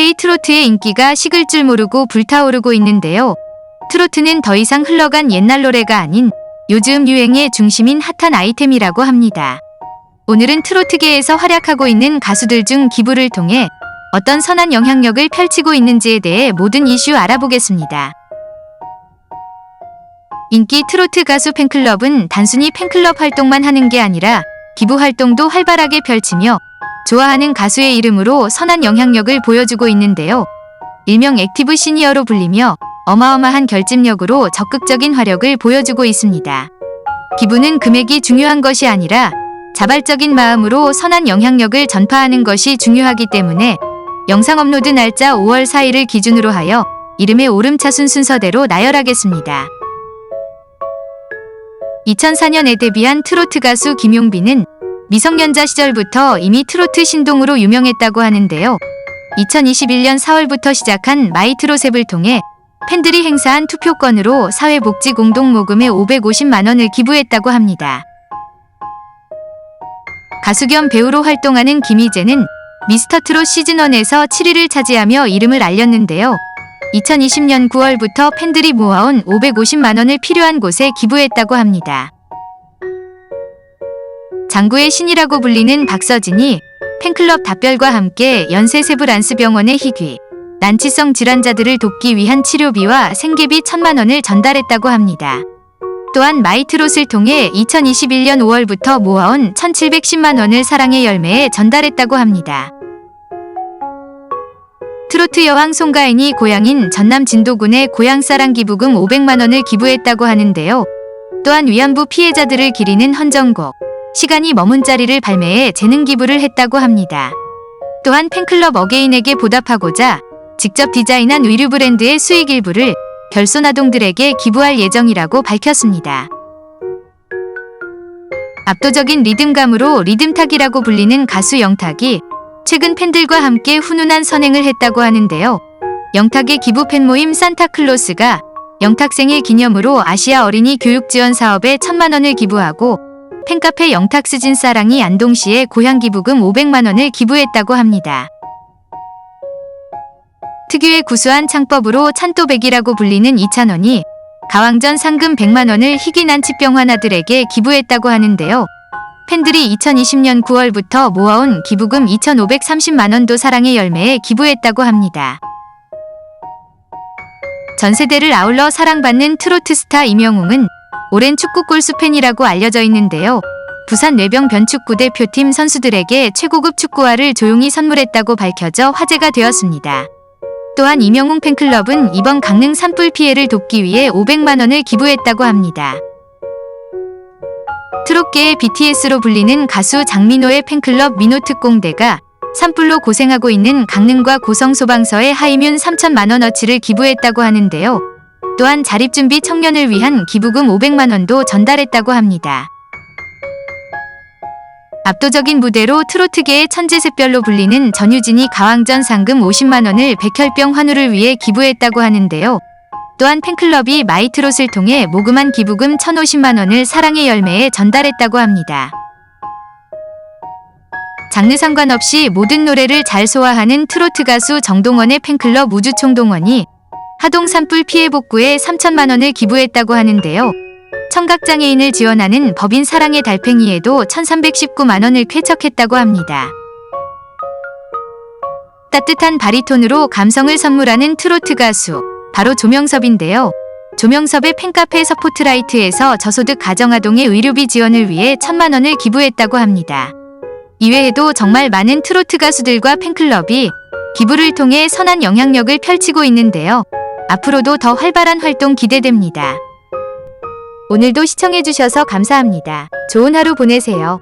K 트로트의 인기가 식을 줄 모르고 불타오르고 있는데요. 트로트는 더 이상 흘러간 옛날 노래가 아닌 요즘 유행의 중심인 핫한 아이템이라고 합니다. 오늘은 트로트계에서 활약하고 있는 가수들 중 기부를 통해 어떤 선한 영향력을 펼치고 있는지에 대해 모든 이슈 알아보겠습니다. 인기 트로트 가수 팬클럽은 단순히 팬클럽 활동만 하는 게 아니라 기부 활동도 활발하게 펼치며 좋아하는 가수의 이름으로 선한 영향력을 보여주고 있는데요. 일명 액티브 시니어로 불리며 어마어마한 결집력으로 적극적인 화력을 보여주고 있습니다. 기부는 금액이 중요한 것이 아니라 자발적인 마음으로 선한 영향력을 전파하는 것이 중요하기 때문에 영상 업로드 날짜 5월 4일을 기준으로 하여 이름의 오름차순 순서대로 나열하겠습니다. 2004년에 데뷔한 트로트 가수 김용빈은 미성년자 시절부터 이미 트로트 신동으로 유명했다고 하는데요. 2021년 4월부터 시작한 마이트로셉을 통해 팬들이 행사한 투표권으로 사회복지 공동모금에 550만 원을 기부했다고 합니다. 가수 겸 배우로 활동하는 김희재는 미스터트롯 시즌1에서 7위를 차지하며 이름을 알렸는데요. 2020년 9월부터 팬들이 모아온 550만 원을 필요한 곳에 기부했다고 합니다. 장구의 신이라고 불리는 박서진이 팬클럽 답별과 함께 연세세브란스병원의 희귀, 난치성 질환자들을 돕기 위한 치료비와 생계비 천만 원을 전달했다고 합니다. 또한 마이트롯을 통해 2021년 5월부터 모아온 1,710만 원을 사랑의 열매에 전달했다고 합니다. 트로트 여왕 송가인이 고향인 전남 진도군의 고향사랑 기부금 500만 원을 기부했다고 하는데요. 또한 위안부 피해자들을 기리는 헌정곡, 시간이 머문 자리를 발매해 재능 기부를 했다고 합니다. 또한 팬클럽 어게인에게 보답하고자 직접 디자인한 의류 브랜드의 수익 일부를 결손 아동들에게 기부할 예정이라고 밝혔습니다. 압도적인 리듬감으로 리듬탁이라고 불리는 가수 영탁이 최근 팬들과 함께 훈훈한 선행을 했다고 하는데요. 영탁의 기부 팬 모임 산타클로스가 영탁 생일 기념으로 아시아 어린이 교육 지원 사업에 천만 원을 기부하고 팬카페 영탁 스진 사랑이 안동시에 고향 기부금 500만 원을 기부했다고 합니다. 특유의 구수한 창법으로 찬또백이라고 불리는 이찬원이 가왕전 상금 100만 원을 희귀 난치병 환아들에게 기부했다고 하는데요. 팬들이 2020년 9월부터 모아온 기부금 2,530만 원도 사랑의 열매에 기부했다고 합니다. 전 세대를 아울러 사랑받는 트로트 스타 임영웅은 오랜 축구 골수 팬이라고 알려져 있는데요. 부산 뇌병 변축구 대표팀 선수들에게 최고급 축구화를 조용히 선물했다고 밝혀져 화제가 되었습니다. 또한 이명웅 팬클럽은 이번 강릉 산불 피해를 돕기 위해 500만 원을 기부했다고 합니다. 트롯계의 BTS로 불리는 가수 장민호의 팬클럽 민호특공대가 산불로 고생하고 있는 강릉과 고성 소방서에 하이뮨 3천만 원어치를 기부했다고 하는데요. 또한 자립준비 청년을 위한 기부금 500만 원도 전달했다고 합니다. 압도적인 무대로 트로트계의 천재샛별로 불리는 전유진이 가왕전 상금 50만 원을 백혈병 환우를 위해 기부했다고 하는데요. 또한 팬클럽이 마이트롯을 통해 모금한 기부금 1,050만 원을 사랑의 열매에 전달했다고 합니다. 장르 상관없이 모든 노래를 잘 소화하는 트로트 가수 정동원의 팬클럽 우주총동원이 하동 산불 피해 복구에 3천만 원을 기부했다고 하는데요. 청각장애인을 지원하는 법인 사랑의 달팽이에도 1,319만 원을 쾌척했다고 합니다. 따뜻한 바리톤으로 감성을 선물하는 트로트 가수, 바로 조명섭인데요. 조명섭의 팬카페 서포트라이트에서 저소득 가정아동의 의료비 지원을 위해 천만 원을 기부했다고 합니다. 이외에도 정말 많은 트로트 가수들과 팬클럽이 기부를 통해 선한 영향력을 펼치고 있는데요. 앞으로도 더 활발한 활동 기대됩니다. 오늘도 시청해주셔서 감사합니다. 좋은 하루 보내세요.